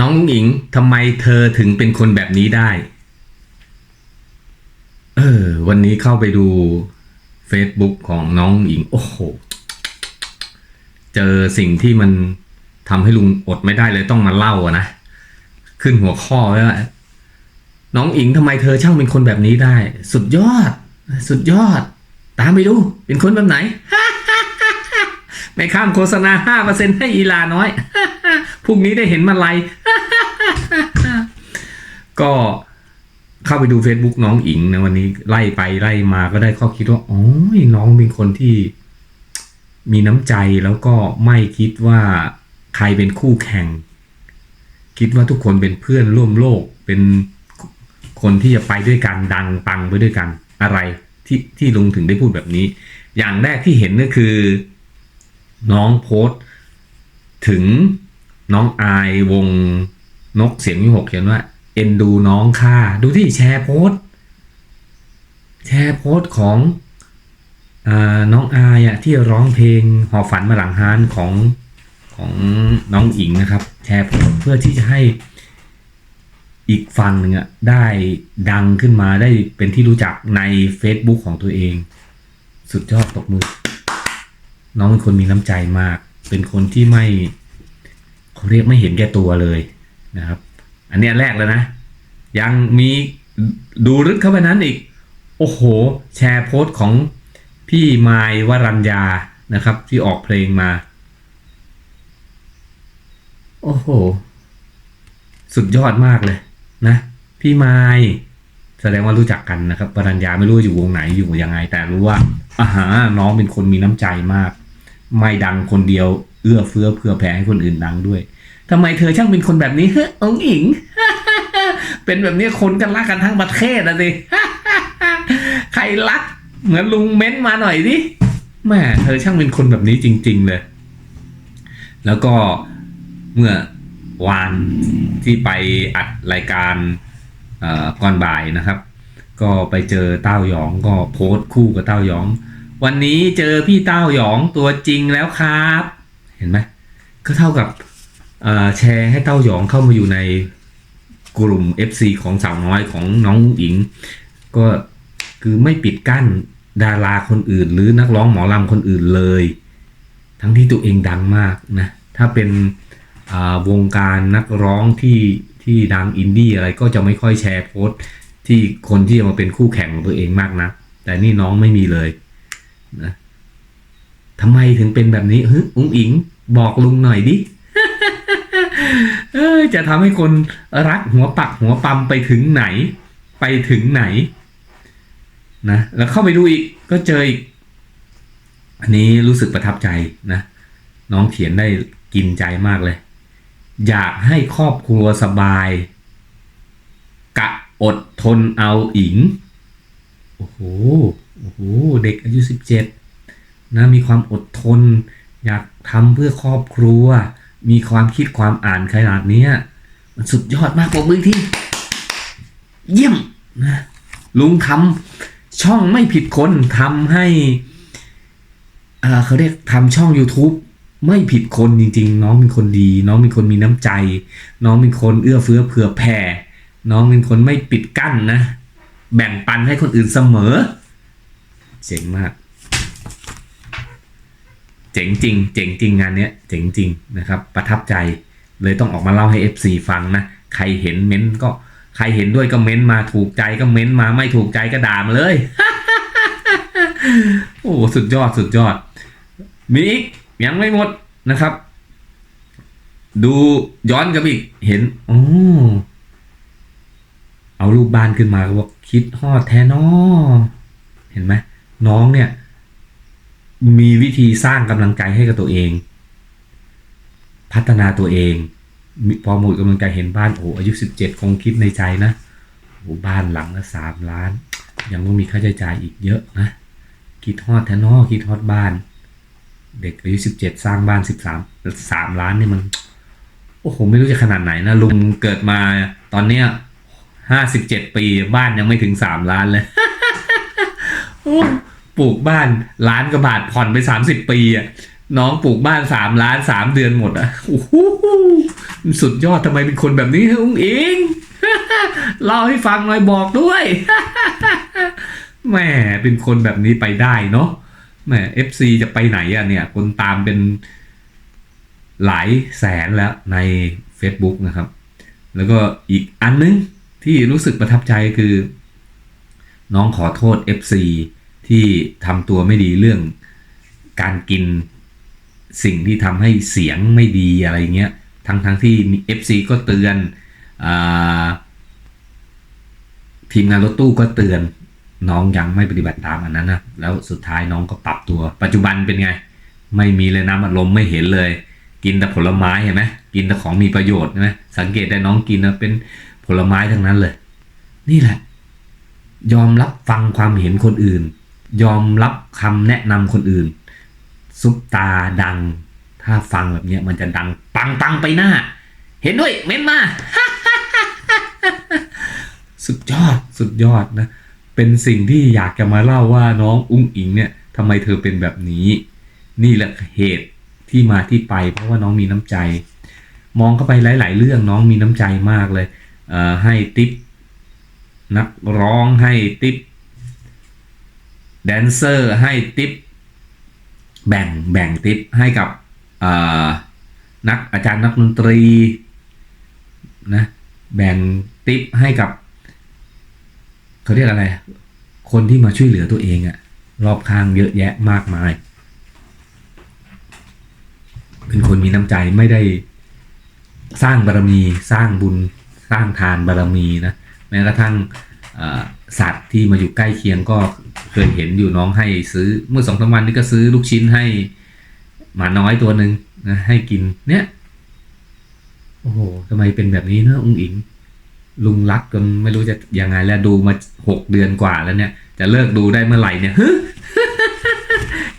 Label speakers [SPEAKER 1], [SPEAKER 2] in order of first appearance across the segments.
[SPEAKER 1] น้องลุงอิงทำไมเธอถึงเป็นคนแบบนี้ได้ เออ วันนี้เข้าไปดู Facebook ของน้องอิง โอ้โห เจอสิ่งที่มันทำให้ลุงอดไม่ได้เลยต้องมาเล่าอะนะ ขึ้นหัวข้อไว้ว่าน้องอิงทำไมเธอช่างเป็นคนแบบนี้ได้ สุดยอด สุดยอด ตามไปดู เป็นคนแบบไหน ไม่ข้ามโฆษณาห้าเปอร์เซ็นให้อีลาน้อย พรุ่งนี้ได้เห็นมาลัยก็เข้าไปดู Facebook น้องอิงนะวันนี้ไล่ไปไล่มาก็ได้ข้อคิดว่า อ๋อ น้องเป็นคนที่มีน้ำใจแล้วก็ไม่คิดว่าใครเป็นคู่แข่ง คิดว่าทุกคนเป็นเพื่อนร่วมโลก เป็นคนที่จะไปด้วยกันดังปังไปด้วยกันอะไรที่ที่ลุงถึงได้พูดแบบนี้ อย่างแรกที่เห็นก็คือ น้องโพสถึงน้องอายวงนกเสียงวิหกเขียนว่า เอ็นดูน้องค่าดูที่แชร์โพสแชร์โพสของอน้องอายอะที่ร้องเพลงหอฝันมาหลังฮานของของน้องอิงนะครับ แชร์โพสเพื่อที่จะให้อีกฝั่งหนึ่งอะได้ดังขึ้นมาได้เป็นที่รู้จักใน Facebook ของตัวเอง สุดยอดตบมือ น้องเป็นคนมีน้ำใจมาก เป็นคนที่ไม่เขาเรียกไม่เห็นแก่ตัวเลยนะครับ อันนี้แรกแล้วนะ ยังมีดูลึกเข้าไปนั้นอีก โอ้โห แชร์โพสต์ของพี่ไมายวรัญญานะครับ ที่ออกเพลงมา โอ้โห สุดยอดมากเลยนะ พี่ไมายแสดงว่ารู้จักกันนะครับวรัญญาไม่รู้อยู่วงไหนอยู่ยังไง แต่รู้ว่าอาหาน้องเป็นคนมีน้ำใจมาก ไม่ดังคนเดียว เอื้อเฟื้อเผื่อแผ่ให้คนอื่นดังด้วยทำไมเธอช่างเป็นคนแบบนี้เฮ้องอิง เป็นแบบนี้คนกันรักกันทั้งประเทศอะสิใครรัก เหมือนลุงเม้นมาหน่อยดิแม่เธอช่างเป็นคนแบบนี้จริง ๆ เลย แล้วก็เมื่อวานที่ไปอัดรายการก่อนบ่ายนะครับ ก็ไปเจอเต้าหยองก็โพสต์คู่กับเต้าหยอง วันนี้เจอพี่เต้าหยองตัวจริงแล้วครับ เห็นไหมก็เท่ากับแชร์ให้เต้าหยองเข้ามาอยู่ในกลุ่ม FC ของสาวน้อยของน้องหญิง ก็คือไม่ปิดกั้นดาราคนอื่น หรือนักร้องหมอลำคนอื่นเลย ทั้งที่ตัวเองดังมากนะ ถ้าเป็นวงการนักร้องที่ที่ดังอินดี้อะไรก็จะไม่ค่อยแชร์โพสต์ที่คนที่จะมาเป็นคู่แข่งของตัวเองมากนะ แต่นี่น้องไม่มีเลย นะทำไมถึงเป็นแบบนี้ฮึอุ้งอิง บอกลุงหน่อยดิจะทำให้คนรักหัวปักหัวปั๊มไปถึงไหน ไปถึงไหน นะ แล้วเข้าไปดูอีก ก็เจออีก อันนี้รู้สึกประทับใจนะ น้องเขียนได้กินใจมากเลย อยากให้ครอบครัวสบาย กะอดทนเอาอิง โอ้โห โอ้โหเด็กอายุสิบเจ็ดนะมีความอดทน อยากทำเพื่อครอบครัว มีความคิดความอ่านขนาดนี้มันสุดยอดมากปรบมือที่ เยี่ยมนะลุงทำช่องไม่ผิดคนทำให้เอ่อเขาเรียกทำช่อง YouTube ไม่ผิดคนจริง ๆ น้องเป็นคนดี น้องเป็นคนมีน้ำใจ น้องเป็นคนเอื้อเฟื้อเผื่อแผ่ น้องเป็นคนไม่ปิดกั้นนะ แบ่งปันให้คนอื่นเสมอ เจ๋งมาก เจ๋งจริง เจ๋งจริงงานเนี้ย เจ๋งจริงนะครับ ประทับใจ เลยต้องออกมาเล่าให้ FC ฟังนะ ใครเห็นเม้นต์ก็ ใครเห็นด้วยก็เม้นต์มา ถูกใจก็เม้นต์มา ไม่ถูกใจก็ด่ามาเลย โอ้สุดยอด สุดยอด มีอีก ยังไม่หมดนะครับ ดูย้อนกับอีก เห็นอ๋อเอารูปบ้านขึ้นมาก็บอกคิดฮอดแท้นอเห็นไหม น้องเนี่ย มีวิธีสร้างกำลังใจให้กับตัวเอง พัฒนาตัวเองมีพอหมดกำลังใจเห็นบ้านโอ้อายุสิบเจ็ดคงคิดในใจนะโอ้บ้านหลังละสามล้าน ยังต้องมีค่าใช้จ่ายอีกเยอะนะคิดฮอดแทนอคิดฮอดบ้าน เด็กอายุสิบเจ็ดสร้างบ้านสิบสามสามล้านนี่มัน โอ้โหไม่รู้จะขนาดไหนนะลุงเกิดมาตอนเนี้ยห้าสิบเจ็ดปีบ้านยังไม่ถึงสามล้านเลย โอ้ ปลูกบ้านล้านกว่าบาทผ่อนไปสามสิบปีอะน้องปลูกบ้านสามล้านสามเดือนหมดอะโอ้โหสุดยอดทำไมเป็นคนแบบนี้ฮอุ้งอิงเล่าให้ฟังหน่อยบอกด้วยแหมเป็นคนแบบนี้ไปได้เนาะแหมเอฟซีจะไปไหนอะเนี่ย คนตามเป็นหลายแสนแล้วใน Facebook นะครับ แล้วก็อีกอันนึงที่รู้สึกประทับใจคือ น้องขอโทษ FC ที่ทำตัวไม่ดีเรื่องการกินสิ่งที่ทำให้เสียงไม่ดีอะไรเงี้ย ทั้งทั้งที่มี FC ก็เตือนอทีมงานรถตู้ก็เตือนน้องยังไม่ปฏิบัติตามอันนั้นนะแล้วสุดท้ายน้องก็ปรับตัว ปัจจุบันเป็นไง ไม่มีเลยน้ำอัดลมไม่เห็นเลย กินแต่ผลไม้เห็นไหมกินแต่ของมีประโยชน์ใช่ไหมสังเกตได้น้องกินนะเป็นผลไม้ทั้งนั้นเลย นี่แหละ ยอมรับฟังความเห็นคนอื่น ยอมรับคำแนะนำคนอื่น ซุปตาดัง ถ้าฟังแบบเนี้ยมันจะดังปังปังไปหน้า เห็นด้วยเม้นมา สุดยอดสุดยอดนะ เป็นสิ่งที่อยากจะมาเล่าว่าน้องอุ้งอิงเนี่ยทำไมเธอเป็นแบบนี้ นี่แหละเหตุที่มาที่ไป เพราะว่าน้องมีน้ำใจ มองเข้าไปหลาย ๆ เรื่องน้องมีน้ำใจมากเลยเอ่อให้ติปนักร้องให้ติป แดนเซอร์ให้ติป แบ่งแบ่งติปให้กับนักอาจารย์นักดนตรีนะแบ่งติปให้กับเขาเรียกอะไร คนที่มาช่วยเหลือตัวเองอะรอบข้างเยอะแยะมากมาย เป็นคนมีน้ำใจไม่ได้สร้างบารมีสร้างบุญสร้างทานบารมีนะแม้กระทั่ง สัตว์ที่มาอยู่ใกล้เคียงก็เคยเห็นอยู่น้องให้ซื้อเมื่อสองสามวันนี้ก็ซื้อลูกชิ้นให้หมาน้อยตัวหนึ่งนะให้กินเนี่ยโอ้โหทำไมเป็นแบบนี้นะอุ้งอิง ลุงรักจนไม่รู้จะยังไงแล้วดูมาหกเดือนกว่าแล้วเนี่ย จะเลิกดูได้เมื่อไหร่เนี่ยฮึ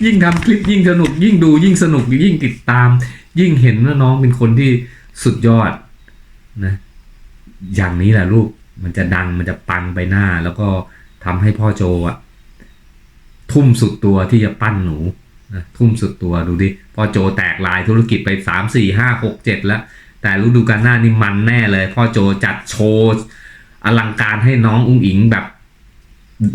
[SPEAKER 1] ยิ่งทำคลิปยิ่งสนุก ยิ่งดูยิ่งสนุกยิ่งติดตาม ยิ่งเห็นว่าน้องเป็นคนที่สุดยอดนะ อย่างนี้แหละลูก มันจะดังมันจะปังไปหน้า แล้วก็ทำให้พ่อโจอะ ทุ่มสุดตัวที่จะปั้นหนูนะทุ่มสุดตัวดูดิพ่อโจแตกลายธุรกิจไปสามสี่ห้าหกเจ็ดแล้ว แต่ฤดูกาลหน้านี่มันแน่เลย พ่อโจจัดโชว์อลังการให้น้องอุ้งอิงแบบ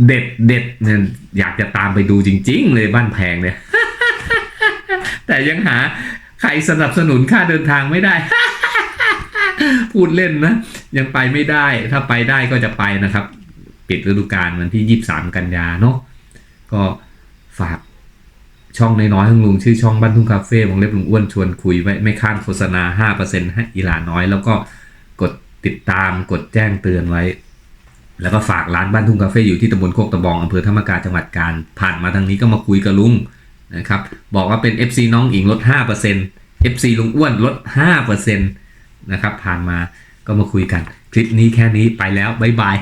[SPEAKER 1] เด็ดเด็ดเนี่ยอยากจะตามไปดูจริง ๆ เลยบ้านแพงเนี่ยแต่ยังหาใครสนับสนุนค่าเดินทางไม่ได้ พูดเล่นนะ ยังไปไม่ได้ ถ้าไปได้ก็จะไปนะครับ ปิดฤดูกาลวันที่ 23 กันยาเนาะก็ฝากช่องน้อยๆของลุงชื่อช่องบ้านทุ่งคาเฟ่วงเล็บลุงอ้วนชวนคุยไว้ไม่ค้านโฆษณา 5%ให้อีหลาน้อย แล้วก็กดติดตามกดแจ้งเตือนไว้ แล้วก็ฝากร้านบ้านทุ่งคาเฟ่อยู่ที่ตำบลโคกตะบองอำเภอธรรมกาจังหวัดกาญผ่านมาทางนี้ก็มาคุยกับลุงนะครับ บอกว่าเป็น FC น้องอิงลด 5% FC ลุงอ้วนลด 5% นะครับ ผ่านมาก็มาคุยกัน คลิปนี้แค่นี้ไปแล้ว บ๊ายบาย